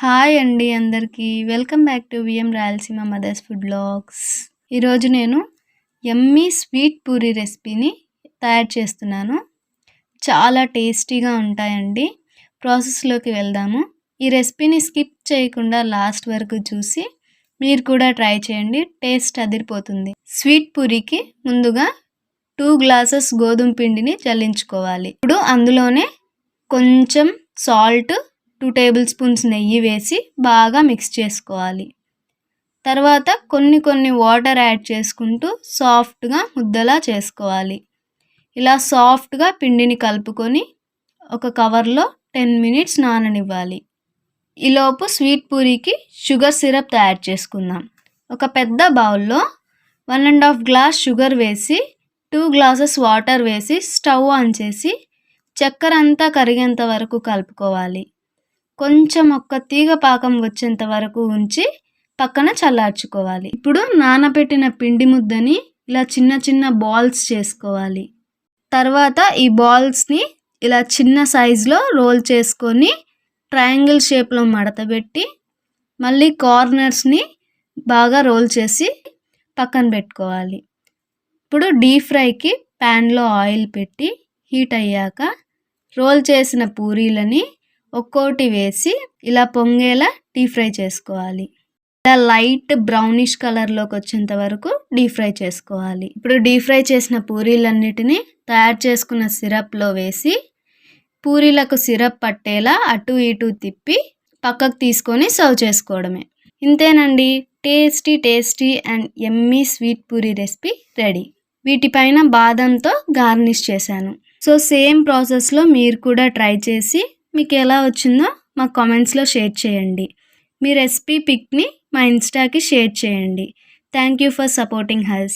Hi అండి అందరికీ. Welcome back to VM Rayalaseema mothers food blogs. ఈరోజు నేను ఎమ్మీ స్వీట్ పూరీ రెసిపీని తయారు చేస్తున్నాను. చాలా టేస్టీగా ఉంటాయండి. ప్రాసెస్లోకి వెళ్దాము. ఈ రెసిపీని స్కిప్ చేయకుండా లాస్ట్ వరకు చూసి మీరు కూడా ట్రై చేయండి. టేస్ట్ అదిరిపోతుంది. స్వీట్ పూరీకి ముందుగా టూ గ్లాసెస్ గోధుమ పిండిని చల్లించుకోవాలి. ఇప్పుడు అందులోనే కొంచెం సాల్ట్ టూ టేబుల్ స్పూన్స్ నెయ్యి వేసి బాగా మిక్స్ చేసుకోవాలి. తర్వాత కొన్ని కొన్ని వాటర్ యాడ్ చేసుకుంటూ సాఫ్ట్గా ముద్దలా చేసుకోవాలి. ఇలా సాఫ్ట్గా పిండిని కలుపుకొని ఒక కవర్లో టెన్ మినిట్స్ నాననివ్వాలి. ఈలోపు స్వీట్ పూరికి షుగర్ సిరప్ తయారు చేసుకుందాం. ఒక పెద్ద బౌల్లో one and half glass sugar వేసి టూ గ్లాసెస్ వాటర్ వేసి స్టవ్ ఆన్ చేసి చక్కెర అంతా కరిగేంత వరకు కలుపుకోవాలి. కొంచెం ఒక్క తీగ పాకం వచ్చేంత వరకు ఉంచి పక్కన చల్లార్చుకోవాలి. ఇప్పుడు నానబెట్టిన పిండి ముద్దని ఇలా చిన్న చిన్న బాల్స్ చేసుకోవాలి. తర్వాత ఈ బాల్స్ని ఇలా చిన్న సైజులో రోల్ చేసుకొని ట్రయాంగిల్ షేప్లో మడతబెట్టి మళ్ళీ కార్నర్స్ని బాగా రోల్ చేసి పక్కన పెట్టుకోవాలి. ఇప్పుడు డీప్ ఫ్రైకి ప్యాన్లో ఆయిల్ పెట్టి హీట్ అయ్యాక రోల్ చేసిన పూరీలని ఒక్కోటి వేసి ఇలా పొంగేలా డీప్ ఫ్రై చేసుకోవాలి. ఇలా లైట్ బ్రౌనిష్ కలర్లోకి వచ్చేంత వరకు డీప్ ఫ్రై చేసుకోవాలి. ఇప్పుడు డీప్ ఫ్రై చేసిన పూరీలన్నిటిని తయారు చేసుకున్న సిరప్లో వేసి పూరీలకు సిరప్ పట్టేలా అటు ఇటు తిప్పి పక్కకు తీసుకొని సర్వ్ చేసుకోవడమే. ఇంతేనండి. Tasty tasty and yummy sweet puri recipe ready. వీటిపైన బాదంతో గార్నిష్ చేశాను. సో సేమ్ ప్రాసెస్లో మీరు కూడా ట్రై చేసి మీకు ఎలా వచ్చిందో మా కామెంట్స్లో షేర్ చేయండి. మీ రెసిపీ పిక్ని మా ఇన్స్టాకి షేర్ చేయండి. Thank you for supporting us